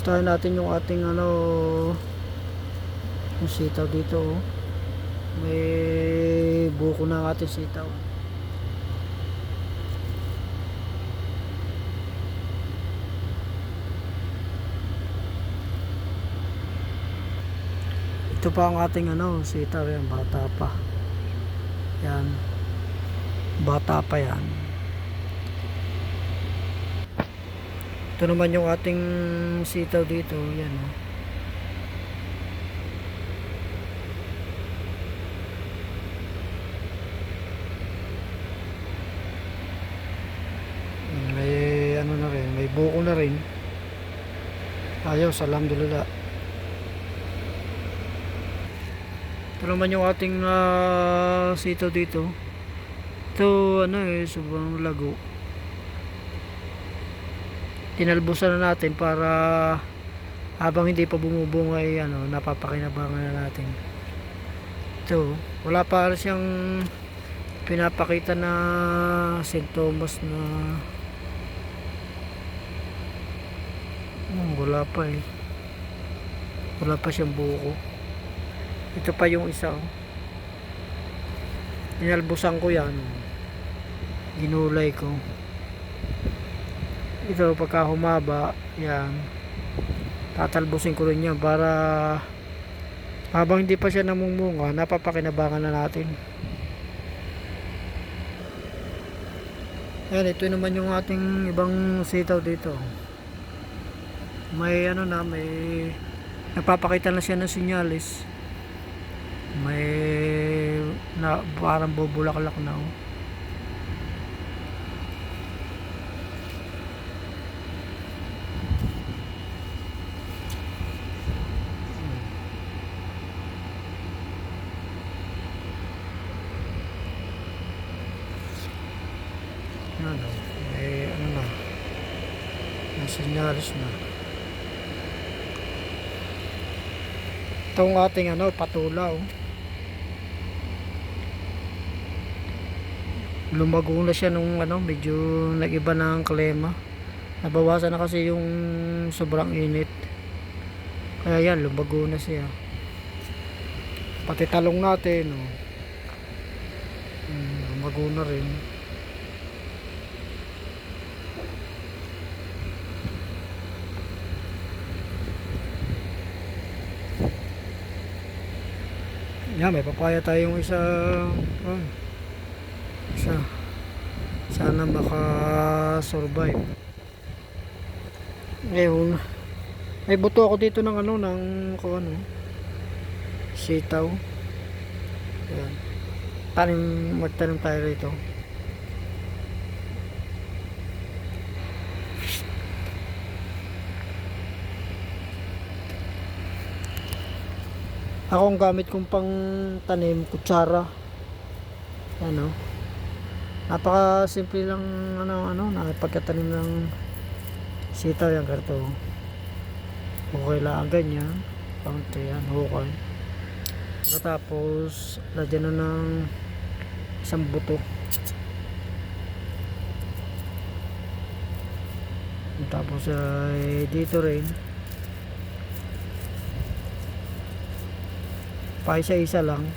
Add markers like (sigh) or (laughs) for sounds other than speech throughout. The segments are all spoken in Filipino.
Gustahin natin yung ating ano yung sitaw dito oh. May buko na ang ating sitaw. Ito pa ang ating ano, sitaw yan, bata pa. Yan. Bata pa yan. Ito naman yung ating sitaw dito, yan oh. May ano na rin, may buko na rin. Ayos, alhamdulillah. Ito naman yung ating ah, sitaw dito. Ito ano eh, sobrang lago. Tinalbusan na natin para habang hindi pa bumubunga ay ano, napapakinabangan na natin. Ito, wala pa siyang pinapakita na sintomas na Hmm, wala pa eh. Wala pa siyang buko. Ito pa yung isa. oh. Inalbusan ko yan. Ginulay ko. Ito pagka humaba, yan. Tatalbusin ko rin yan para habang hindi pa siya namumunga, napapakinabangan na natin. Yan, ito naman yung ating ibang sitaw dito. May ano na, may nagpapakita na siya ng sinyalis. May na parang bubulaklak na oh. Ano, may ano na, sinyalis na. Itong ating ano, patulaw. Lumago na siya nung ano, medyo nag-iba na ang klema. Nabawasan na kasi yung sobrang init. Kaya yan, lumago na siya. Pati talong natin, oh. Hmm, lumago na rin. Yan, may papaya tayong isa. Oh, isa. Sana maka-survive. Ngayon, may buto ako dito ng ano, ng kung ano, sitaw. Yan. Tanim, magtanim tayo rito. Ako ang gamit kong pang tanim, kutsara. Ano? Napaka simple lang ano ano na pagkatanim ng sitaw yan ganito. Okay lang ganyan. Kaunti yan, hukay. Tapos lagyan na ng isang buto. Tapos ay dito rin pa isa-isa lang.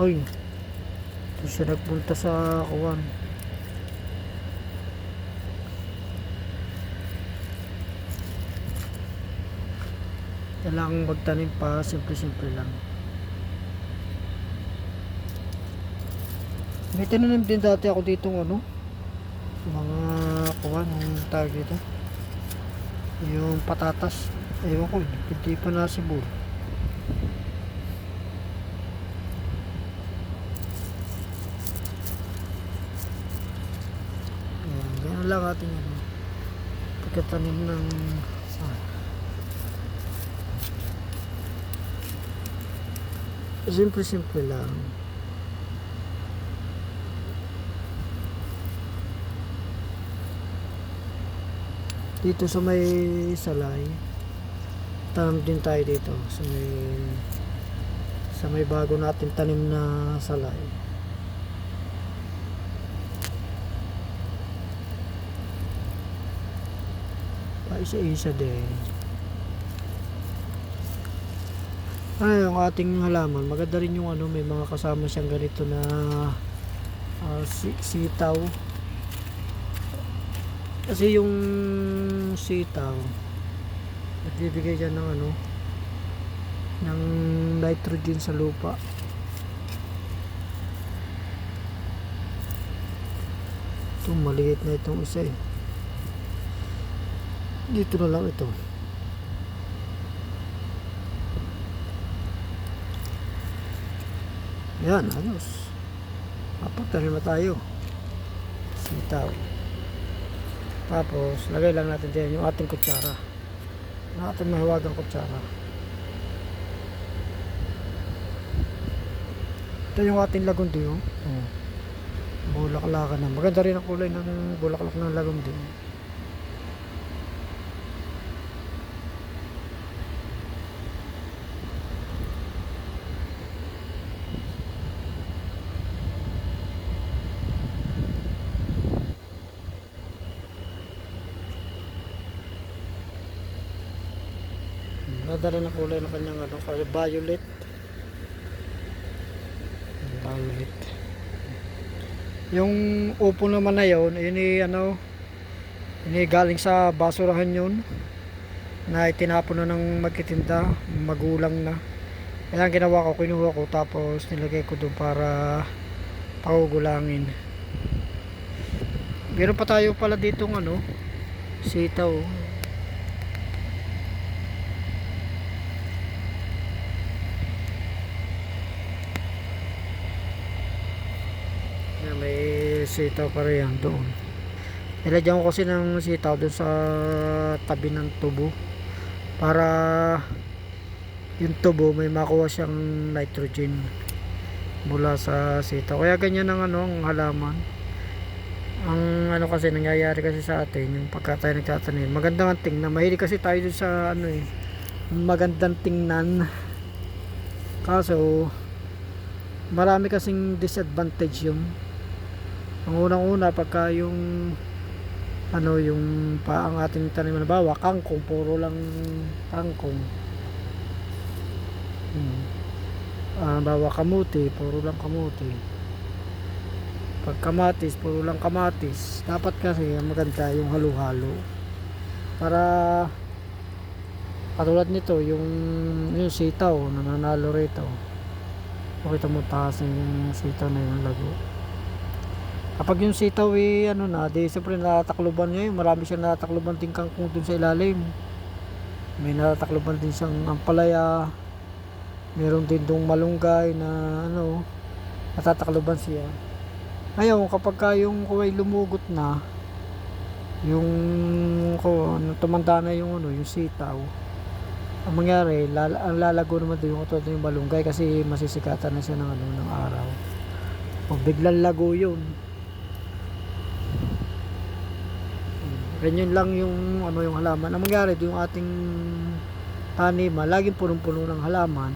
Hoy. Ito siya nagpunta sa kuwan. Kailangan magtanim pa, simple-simple lang. May tinanim din dati ako dito ano, mga kuwan, yung tawag dito yung patatas ewan ko hindi pa nasibol Ayan, ganyan lang ating ano, pagkatanim ng ah, simple simple lang dito sa may salay tanam din tayo dito sa may sa may bago natin tanim na salay isa-isa din. Ano yung ating halaman, maganda rin yung ano, may mga kasama siyang ganito na si- sitaw. Kasi yung sitaw, nagbibigay dyan ng ano, ng nitrogen sa lupa. Ito, maliit na itong isa eh. Dito na lang ito. Yan, ayos. Papagtanim na tayo. Sitaw. Tapos, lagay lang natin din yung ating kutsara. Yung ating mahiwagang kutsara. Ito yung ating lagundi, oh. oh. Bulaklakan na. Maganda rin ang kulay ng bulaklak ng lagundi. Nadala na kulay ng kanyang ano, violet. Violet. Yung upo naman na yun, ay ano, ay galing sa basurahan yun na itinapon na ng magtitinda, magulang na. Kaya ang ginawa ko, kinuha ko tapos nilagay ko doon para pagugulangin. Meron pa tayo pala ditong ano, sitaw. Yan, may sitaw pa rin doon. Nilagyan ko kasi ng sitaw doon sa tabi ng tubo para yung tubo may makuha siyang nitrogen mula sa sitaw. Kaya ganyan ang ano ang halaman. Ang ano kasi nangyayari kasi sa atin yung pagka tayo nagtatanim. Magandang ang tingnan. Mahilig kasi tayo dun sa ano eh magandang tingnan. Kaso marami kasing disadvantage yun ang unang-una pagka yung ano yung pa ang ating tanim na bawa kangkong puro lang kangkong. Hmm. ah, bawa kamuti puro lang kamuti. Pag kamatis puro lang kamatis. Dapat kasi maganda yung halo-halo. Para katulad nito yung yung sitaw nananalo rito. Pakita mo taas yung sitaw na yung lago. Kapag yung sitaw eh, ano na, di siyempre natatakluban niya. Marami siyang natatakluban din kangkong dun sa ilalim. May natatakluban din siyang ampalaya. Meron din dong malunggay na ano, natatakluban siya. Ngayon, kapag ka yung kuway lumugot na, yung ko, tumanda na yung ano, yung sitaw, ang mangyari, lal ang lalago naman doon yung katulad ng balunggay kasi masisikatan na siya ng, ano, ng araw. O biglang lago yun. Ganyan lang yung ano yung halaman. Ang mangyari yung ating taniman, laging punong-puno ng halaman.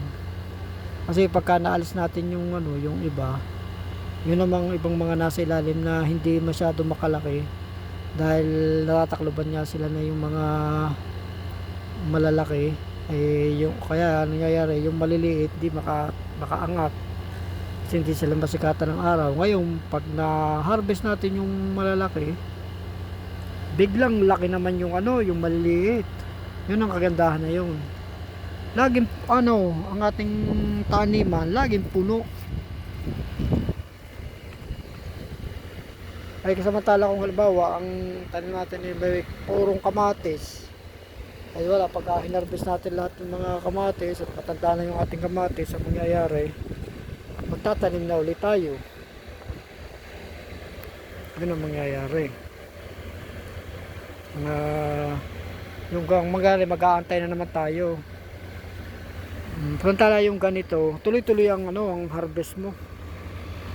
Kasi pagka naalis natin yung ano, yung iba, yun namang ibang mga nasa ilalim na hindi masyado makalaki dahil natatakloban niya sila na yung mga malalaki eh yung kaya nangyayari yung maliliit di maka makaangat kasi hindi sila masikatan ng araw ngayon pag na harvest natin yung malalaki biglang laki naman yung ano yung maliliit. Yun ang kagandahan na yun. Laging ano ang ating taniman laging puno. Ay kasamantala kung halimbawa ang tanim natin ay may purong kamatis ay wala pagka hinarvest natin lahat ng mga kamatis at matanda na yung ating kamatis ang mangyayari magtatanim na ulit tayo. Yun ang mangyayari mga yung gang mangyayari mag-aantay na naman tayo Hmm, Samantala yung ganito, tuloy-tuloy ang ano, ang harvest mo.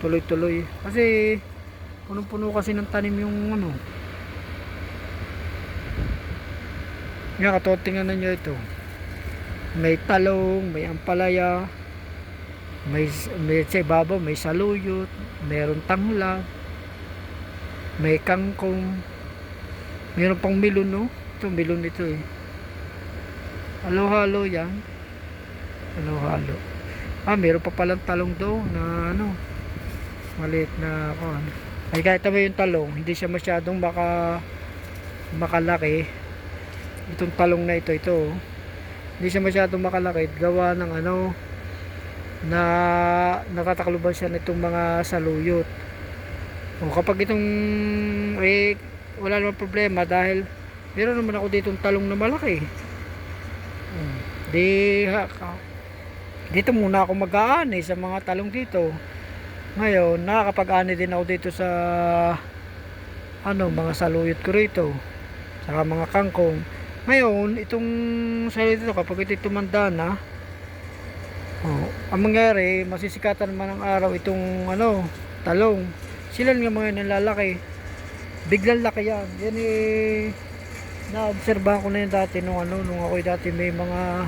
Tuloy-tuloy. Kasi punong-puno kasi ng tanim yung ano. Yan, katulad tingnan ninyo ito. May talong, may ampalaya, may, may sa ibabaw, may saluyot, mayroon tangla, may kangkong, mayroon pang milon, no? ito, milon ito eh. Halo-halo yan. Halo-halo. Ah, meron pa palang talong doon na ano, maliit na ako. Ano. Ay kahit naman yung talong, hindi siya masyadong maka makalaki. Itong talong na ito, ito. oh. Hindi siya masyadong makalaki. Gawa ng ano, na nakatakluban siya nitong mga saluyot. O kapag itong eh, wala naman problema dahil meron naman ako ditong talong na malaki. Hmm. Di ha, dito muna ako mag-aani sa mga talong dito. Ngayon, nakakapag-ani din ako dito sa ano, mga saluyot ko rito. Saka mga kangkong. Ngayon, itong saluyot ito, kapag ito tumanda na, Oh, ang mangyari, masisikatan naman ng araw itong ano, talong. Sila nga mga nalalaki. Biglang laki yan. Yan eh, naobserbahan ko na yun dati nung ano, nung ako dati may mga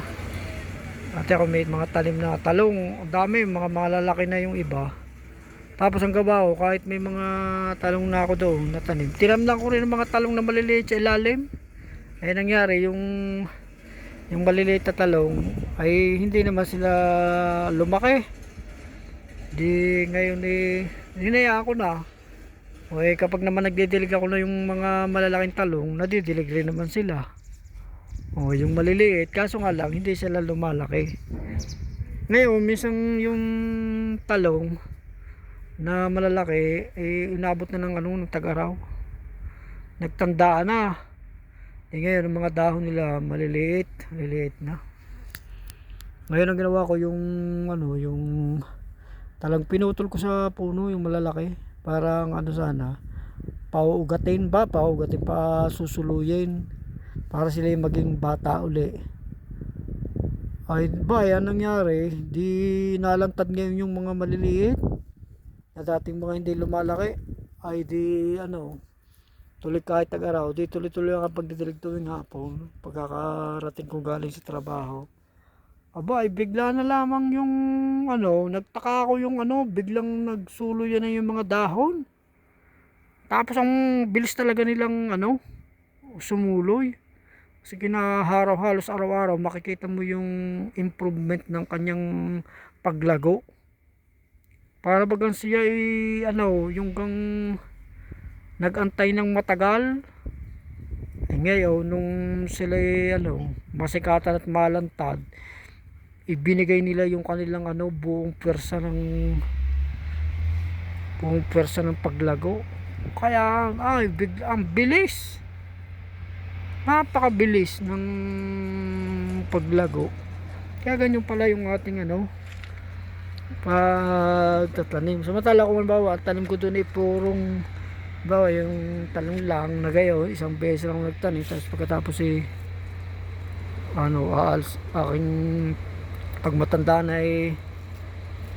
dati ako may mga talim na talong. Ang dami, mga malalaki na yung iba. Tapos ang gawa ko, kahit may mga talong na ako doon na tanim. Tiram lang ko rin ng mga talong na maliliit sa ilalim. Ay nangyari, yung yung maliliit na talong ay hindi naman sila lumaki di ngayon eh hinayaan ko na o eh kapag naman nagdidilig ako na yung mga malalaking talong nadidilig rin naman sila. O yung maliliit kaso nga lang hindi sila lumalaki. Ngayon minsan yung talong na malalaki eh inabot na ng ano tag-araw. Nagtandaan na. Eh ngayon, ang mga dahon nila maliliit, maliliit na. Ngayon ang ginawa ko yung ano, yung talang pinutol ko sa puno yung malalaki parang ano sana pauugatin ba, pauugatin pa susuluyin para sila yung maging bata uli. Ay ba, yan nangyari, di nalantad ngayon yung mga maliliit na dating mga hindi lumalaki ay di ano tuloy kahit tag-araw, di tuloy-tuloy ang pagdidilig tuwing hapon, pagkakarating ko galing sa trabaho. Aba, ay bigla na lamang yung ano, nagtaka ako yung ano, biglang nagsulo yan na yung mga dahon. Tapos ang bilis talaga nilang ano, sumuloy. Kasi kinaharaw halos araw-araw, makikita mo yung improvement ng kanyang paglago. Para bagang siya ay ano, yung gang nagantay ng matagal eh ngayon nung sila ay, ano masikatan at malantad ibinigay nila yung kanilang ano buong pwersa ng buong pwersa ng paglago. Kaya ay big, ang bilis. Napakabilis ng paglago. Kaya ganyan pala yung ating ano pagtatanim. Samantala kung bawa tanim ko doon ay purong bawa yung talong lang na gayo isang beses lang nagtanim tapos pagkatapos eh ano aals aking pag matanda na eh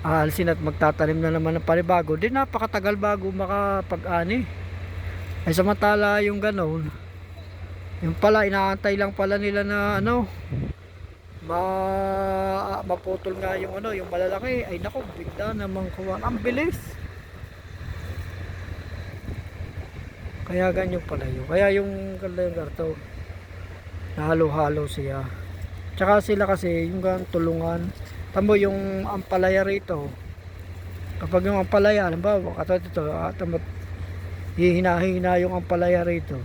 aalsin at magtatanim na naman ng panibago di napakatagal bago makapag-ani ay samantala yung ganon yung pala inaantay lang pala nila na ano ma maputol nga yung ano yung malalaki ay nako bigla namang kuwan ang bilis Kaya ganyan pala yun. Kaya yung kanilang garto, nahalo-halo siya. Tsaka sila kasi, yung gan tulungan. Tamo yung ampalaya rito. Kapag yung ampalaya, halimbawa, katulad ito, ah, tamo, hihina-hina yung ampalaya rito.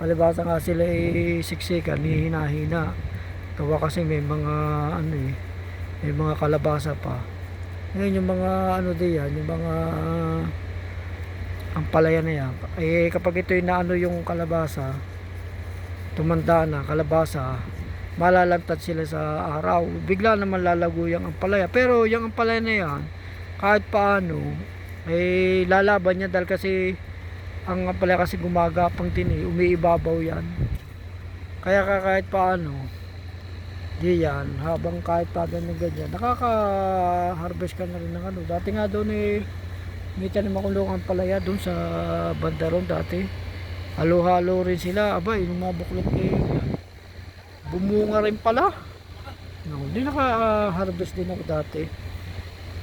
Palibasa nga sila eh, siksikan, hihina-hina. Tawa kasi may mga, ano eh, may mga kalabasa pa. Ngayon yung mga, ano diyan, yung mga, ang palaya na yan eh kapag ito inaano yung kalabasa tumanda na kalabasa malalantad sila sa araw. Bigla naman lalago yung ampalaya. Pero yung ampalaya na yan kahit paano eh lalaban niya dahil kasi ang ampalaya kasi gumagapang din eh. Umiibabaw yan. Kaya ka kahit paano di yan. Habang kahit pa ganyan ganyan nakaka harvest ka na rin ng ano. Dati nga doon eh may tanim akong lokang palaya doon sa bandaron dati. Halo-halo rin sila. Aba yung mga buklot eh bumunga rin pala. No, hindi naka-harvest din ako dati.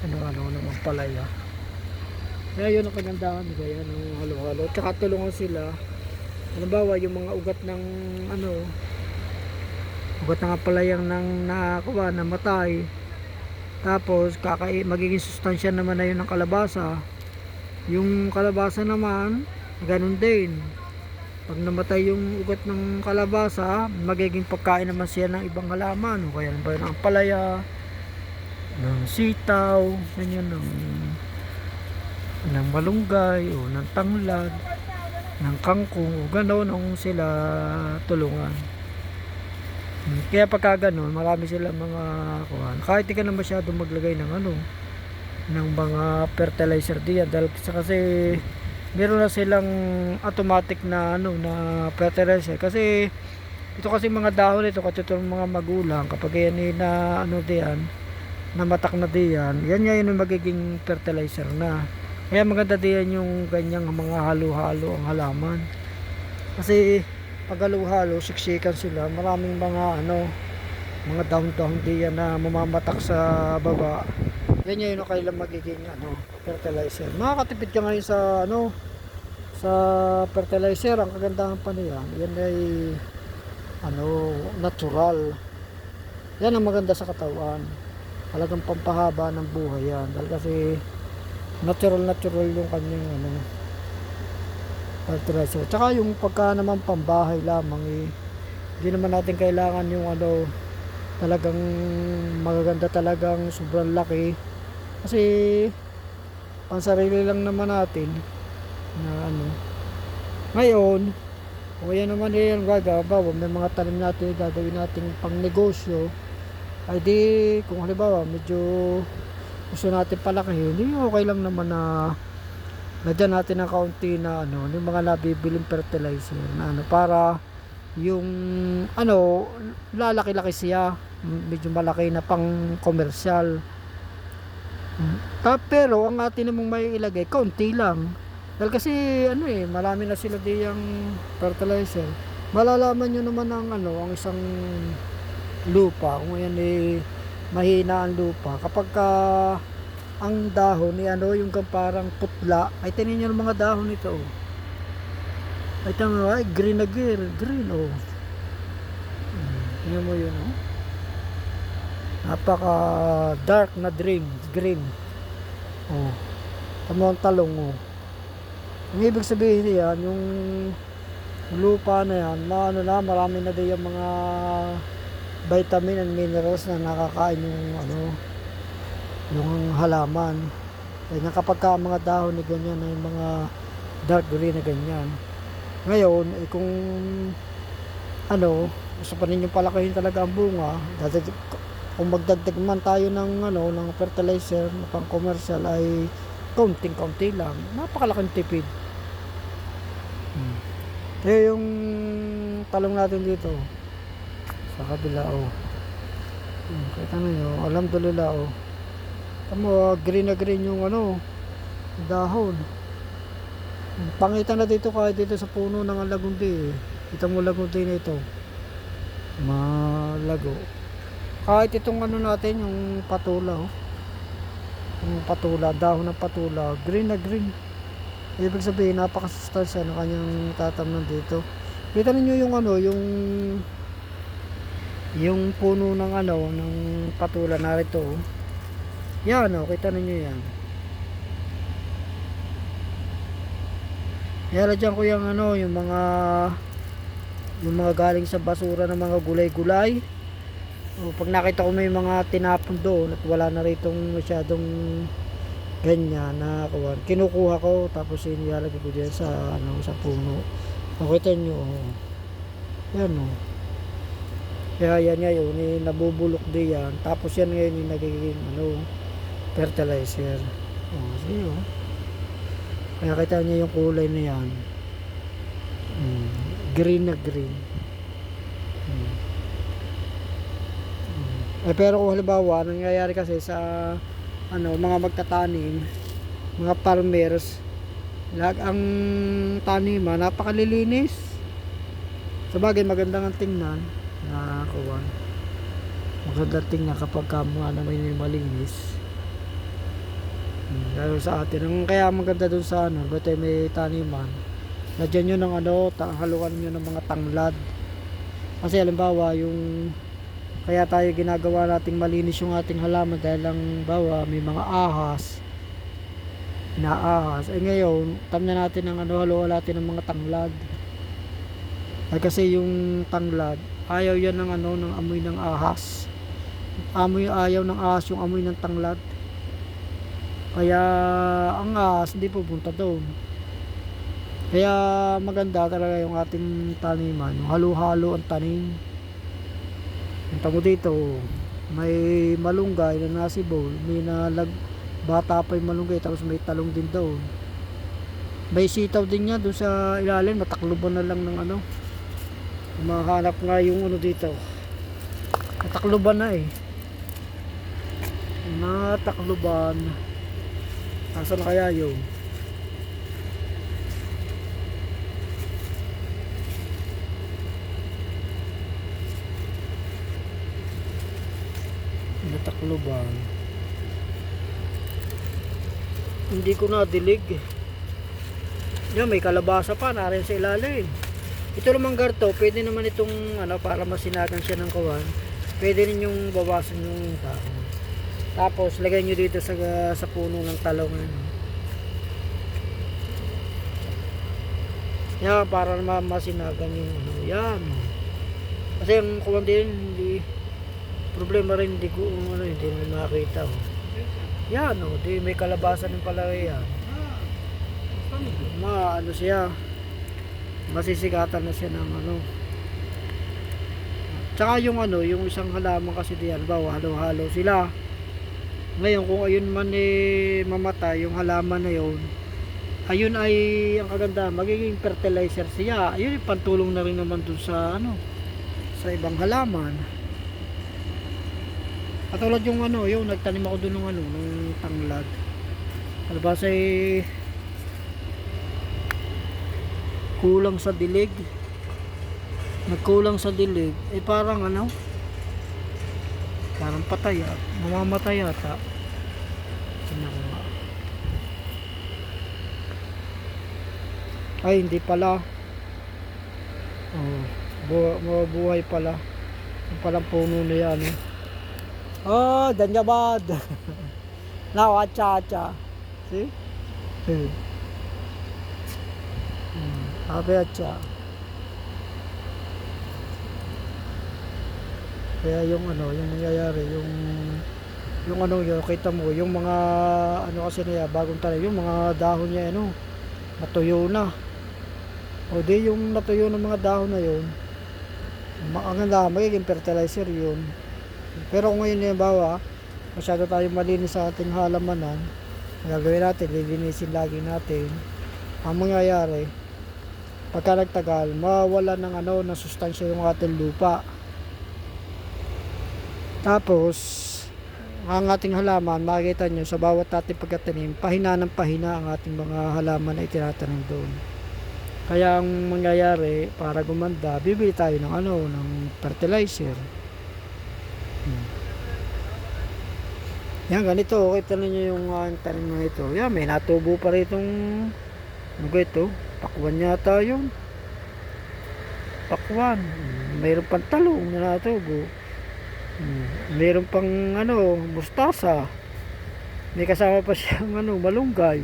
Ano ano naman palaya kaya yun ang kagandahan kaya ng halo-halo. Tsaka tulungan sila. Halimbawa yung mga ugat ng ano ugat ng apalayang ng nakakuha namatay. Tapos kakai magiging sustansya naman na yun ng kalabasa. Yung kalabasa naman ganun din pag namatay yung ugat ng kalabasa magiging pagkain naman siya ng ibang halaman. O kaya ba ng ampalaya ng sitaw ganyan ng ng malunggay o ng tanglad ng kangkong o gano'n ang sila tulungan. Kaya pagka gano'n marami sila mga kuhan kahit di ka na masyado maglagay ng ano ng mga fertilizer diyan dahil kasi meron na silang automatic na ano na fertilizer kasi ito kasi mga dahon ito kasi itong mga magulang kapag yan ay na ano diyan namatak na diyan yan nga yun ang magiging fertilizer na. Kaya maganda diyan yung ganyang mga halo-halo ang halaman. Kasi pag halo-halo siksikan sila maraming mga ano mga dahon-dahon diyan na mamamatak sa baba yan yun kailan magiging ano fertilizer. Makakatipid ka ngayon sa ano sa fertilizer ang kagandahan pa niyan yan ay ano natural. Yan ang maganda sa katawan. Talagang pampahaba ng buhay yan. Dahil kasi natural natural yung kanyang ano fertilizer. Tsaka yung pagka naman pambahay lamang eh hindi naman natin kailangan yung ano talagang magaganda talagang sobrang laki kasi pansarili lang naman natin na ano ngayon kung yan naman eh ang gagawa may mga tanim natin gagawin natin pang negosyo ay di kung halimbawa medyo gusto natin palaki hindi okay lang naman na lagyan natin ng kaunti na ano yung mga nabibiling fertilizer na ano para yung ano lalaki-laki siya medyo malaki na pang komersyal Ah, pero ang atin namang may ilagay kaunti lang. Dahil kasi ano eh marami na sila diyang fertilizer. Malalaman nyo naman ang ano ang isang lupa kung yan eh mahina ang lupa. Kapag ka ang dahon ni ano yung parang putla. Ay tinin nyo ang mga dahon nito oh. ay tama ay green na green green oh. Hmm, tingnan mo yun oh. Napaka dark na green green. Oh tama ang talong oh. Ang ibig sabihin niyan yung lupa na yan maano na marami na din yung mga vitamin and minerals na nakakain yung ano yung halaman. Kaya kapag ka mga dahon ni ganyan na yung mga dark green na ganyan. Ngayon eh kung ano gusto pa ninyo palakihin talaga ang bunga dadag, kung magdagdag man tayo ng ano ng fertilizer na pang commercial ay kaunting kaunti lang napakalaking tipid hmm. kaya yung talong natin dito sa kabila oh hmm, kita nyo alhamdulillah oh Tamo, green na green yung ano, dahon. Pangita na dito kahit dito sa puno ng lagundi. Eh. Kita mo lagundi na ito. Malago. Kahit itong ano natin, yung patula. Oh. Yung patula, dahon ng patula. Green na green. Ibig sabihin, napakasustansya ng kanyang tatamnan dito. Kita ninyo yung ano, yung yung puno ng ano, ng patula narito. Oh. Yan o, kita ninyo yan. Nilalagyan ko yung ano, yung mga yung mga galing sa basura ng mga gulay-gulay. O, pag nakita ko may mga tinapon doon at wala na ritong masyadong ganyan na kuwan. Kinukuha ko tapos inilalagay ko diyan sa ano sa puno. Makita nyo. Oh. Yan o. Kaya yan ngayon, eh, nabubulok din yan. Tapos yan ngayon yung nagiging ano, fertilizer. Oh, sige oh. Kaya kita niyo yung kulay na yan. Mm, green na green. Mm. Mm. Eh, pero kung halimbawa, nangyayari kasi sa ano, mga magtatanim, mga farmers, lag ang taniman, napakalilinis. Sa bagay, maganda ang tingnan. Nakakuha. Maganda tingnan kapag ka mga naman yung malinis. Hmm, Lalo sa atin. Ang kaya maganda dun sa ano, ba't ay may taniman. lagyan nyo ng ano, haluan nyo ng mga tanglad. Kasi halimbawa, yung kaya tayo ginagawa nating malinis yung ating halaman dahil lang bawa may mga ahas inaahas. Eh ngayon, tamna natin ng ano, haluan natin ng mga tanglad. Ay kasi yung tanglad, ayaw yan ng ano, ng amoy ng ahas. Amoy ayaw ng ahas yung amoy ng tanglad. Kaya ang ahas hindi pupunta doon. Kaya maganda talaga yung ating taniman, halo-halo ang tanim. Punta mo dito, may malunggay na nasi bowl, may nalag bata pa yung malunggay tapos may talong din doon. May sitaw din niya doon sa ilalim, matakluban na lang ng ano. Mahanap nga yung ano dito. Natakluban na eh. Natakluban. Nasaan kaya yun? Natakluban. Hindi ko na dilig. Yan, may kalabasa pa na rin sa ilalim. Ito namang garto, pwede naman itong ano, para masinagan siya ng kawan. Pwede rin yung bawasan yung tao. Tapos, lagay nyo dito sa, sa puno ng talong. Ano. Yan, para naman masinagan yung ano. Yan. Kasi yung kawan din, hindi, problema rin, hindi ko, ano, hindi mo makita. Oh. Yan, oh, di may kalabasan din pala yan. Ma, ano siya, masisigatan na siya ng ano. Tsaka yung ano, yung isang halaman kasi diyan, bawa halo-halo sila. Ngayon kung ayun man eh mamatay yung halaman na yun, ayun ay ang kaganda, magiging fertilizer siya. Ayun yung pantulong na rin naman dun sa ano, sa ibang halaman. Katulad yung ano, yung nagtanim ako doon ng ano, ng tanglad. Alabas ay kulang sa dilig. Nagkulang sa dilig, eh parang ano, parang patay at mamamatay yata. Tingnan ko nga. Ay, hindi pala. Oh, bu mabuhay pala. Yung palang puno na yan. Eh. Oh, danyabad. (laughs) Now, acha acha. See? Hmm. Sabi acha. Kaya yung ano, yung nangyayari, yung yung ano yun, kita mo, yung mga ano kasi niya, bagong tanim, yung mga dahon niya, ano, natuyo na. O di yung natuyo ng mga dahon na yun, ang ganda, magiging fertilizer yun. Pero kung ngayon yung bawa, masyado tayo malinis sa ating halamanan, ang gagawin natin, lilinisin lagi natin. Ang mangyayari, pagka nagtagal, mawala ng ano, ng sustansya yung ating lupa. Tapos, ang ating halaman, makikita nyo sa bawat ating pagkatanim, pahina ng pahina ang ating mga halaman na itinatanim doon. Kaya ang mangyayari, para gumanda, bibili tayo ng ano, ng fertilizer. Hmm. Yan, ganito. Kita ninyo yung uh, tanim na ito. Yan, may natubo pa rin itong ano ito? Pakwan yata yun. Pakwan. Mayroon pang talong na natubo. Hmm. Mayroon pang ano, mustasa. May kasama pa (laughs) siyang ano, malunggay.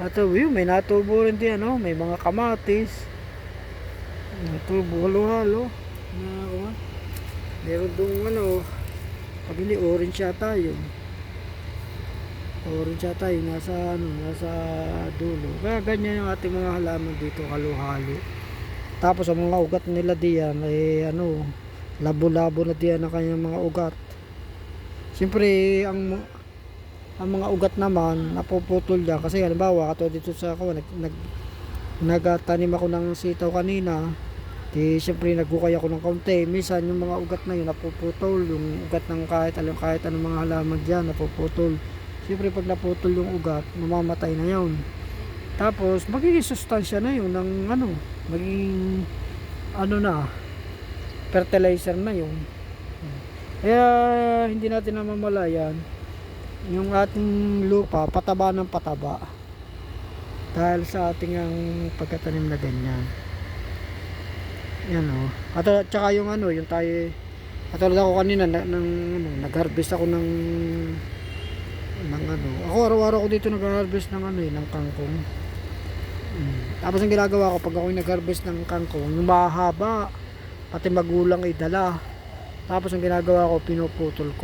Natubo yun, may natubo rin din ano, may mga kamatis. Natubo, halo-halo. Na, Meron dong ano, pabili orange yata yun. Orange yata yun, nasa ano, nasa dulo. Kaya ganyan yung ating mga halaman dito, halo-halo. Tapos ang mga ugat nila diyan ay ano, labo-labo na diyan ang kanyang mga ugat. Siyempre, ang ang mga ugat naman napuputol diyan kasi halimbawa kato dito sa ako nag, nag nagtanim ako ng sitaw kanina Di siyempre nagukay ako ng kaunti. Minsan yung mga ugat na yun napuputol. Yung ugat ng kahit alam kahit anong mga halaman dyan napuputol. Siyempre pag naputol yung ugat, mamamatay na yun. Tapos magiging sustansya na yun ng ano, magiging ano na, fertilizer na yun. Kaya hindi natin namamalayan yung ating lupa pataba ng pataba. Dahil sa ating ang pagkatanim na ganyan. Yan o. At at saka yung ano, yung tayo, katulad ako kanina, na, nang, ano, nag-harvest ako ng, ng ano. Ako araw-araw ko dito nag-harvest ng ano eh, ng kangkong. Mm. Tapos ang ginagawa ko, pag ako nag-harvest ng kangkong, yung mahaba, pati magulang ay dala. Tapos ang ginagawa ko, pinuputol ko.